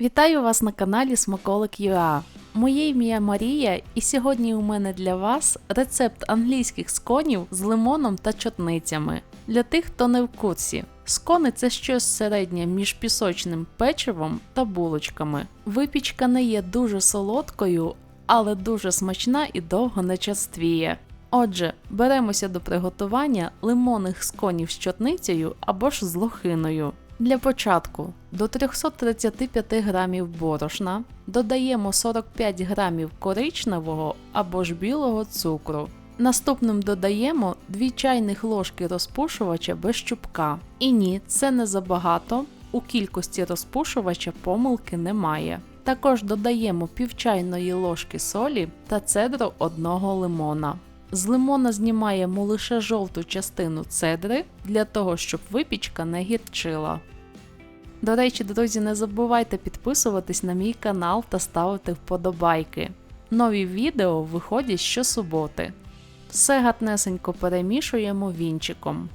Вітаю вас на каналі Смаколик UA. Моє ім'я Марія, і сьогодні у мене для вас рецепт англійських сконів з лимоном та чотницями. Для тих, хто не в курсі. Скони це щось середнє між пісочним печивом та булочками. Випічка не є дуже солодкою, але дуже смачна і довго не частвіє. Отже, беремося до приготування лимонних сконів з чотницею або ж з лохиною. Для початку до 335 грамів борошна додаємо 45 грамів коричневого або ж білого цукру. Наступним додаємо 2 чайних ложки розпушувача без чубка. І ні, це не забагато. У кількості розпушувача помилки немає. Також додаємо пів чайної ложки солі та цедру одного лимона. З лимона знімаємо лише жовту частину цедри для того, щоб випічка не гірчила. До речі, друзі, не забувайте підписуватись на мій канал та ставити вподобайки. Нові відео виходять щосуботи. Все гатнесенько перемішуємо вінчиком.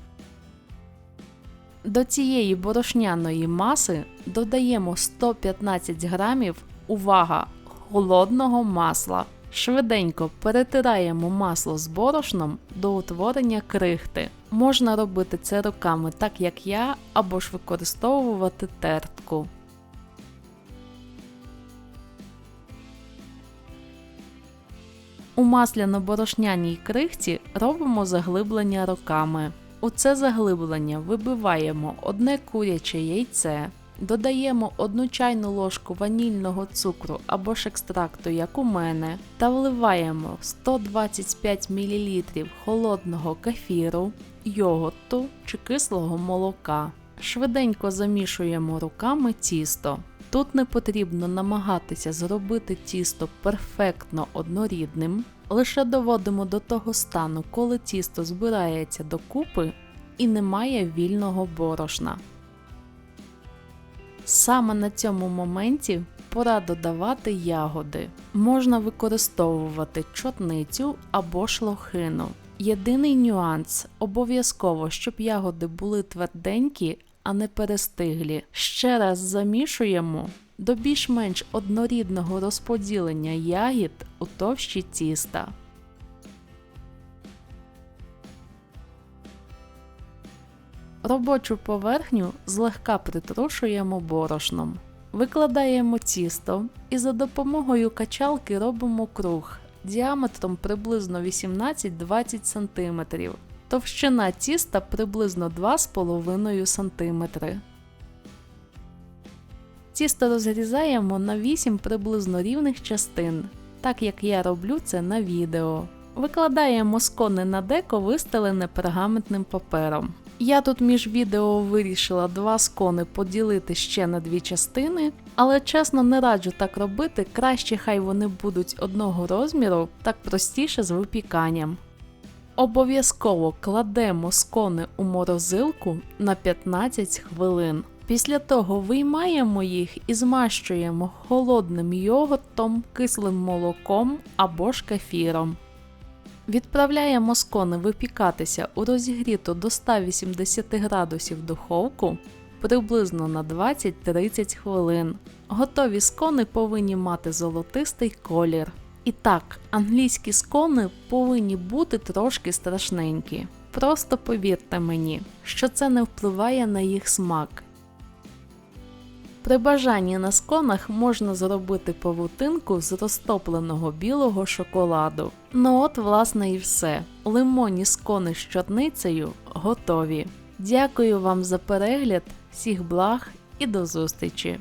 До цієї борошняної маси додаємо 115 грамів увага холодного масла. Швиденько перетираємо масло з борошном до утворення крихти. Можна робити це руками, так як я, або ж використовувати тертку. У масляно-борошняній крихті робимо заглиблення руками. У це заглиблення вибиваємо одне куряче яйце, додаємо 1 чайну ложку ванільного цукру або ж екстракту, як у мене, та вливаємо 125 мл холодного кефіру, йогурту чи кислого молока. Швиденько замішуємо руками тісто. Тут не потрібно намагатися зробити тісто перфектно однорідним, лише доводимо до того стану, коли тісто збирається докупи і немає вільного борошна. Саме на цьому моменті пора додавати ягоди. Можна використовувати чотницю або шлохину. Єдиний нюанс обов'язково, щоб ягоди були тверденькі, а не перестиглі. Ще раз замішуємо до більш-менш однорідного розподілення ягід у товщі тіста. Робочу поверхню злегка притрушуємо борошном. Викладаємо тісто і за допомогою качалки робимо круг діаметром приблизно 18-20 см. Товщина тіста приблизно 2,5 см. Тісто розрізаємо на 8 приблизно рівних частин, так як я роблю це на відео. Викладаємо скони на деко, вистелене пергаментним папером. Я тут між відео вирішила два скони поділити ще на дві частини, але чесно не раджу так робити, краще хай вони будуть одного розміру, так простіше з випіканням. Обов'язково кладемо скони у морозилку на 15 хвилин. Після того виймаємо їх і змащуємо холодним йогуртом, кислим молоком або ж кефіром. Відправляємо скони випікатися у розігріту до 180 градусів духовку приблизно на 20-30 хвилин. Готові скони повинні мати золотистий колір. І так, англійські скони повинні бути трошки страшненькі. Просто повірте мені, що це не впливає на їх смак. При бажанні на сконах можна зробити павутинку з розтопленого білого шоколаду. Ну от, власне, і все. Лимонні скони з чорницею готові. Дякую вам за перегляд, всіх благ і до зустрічі!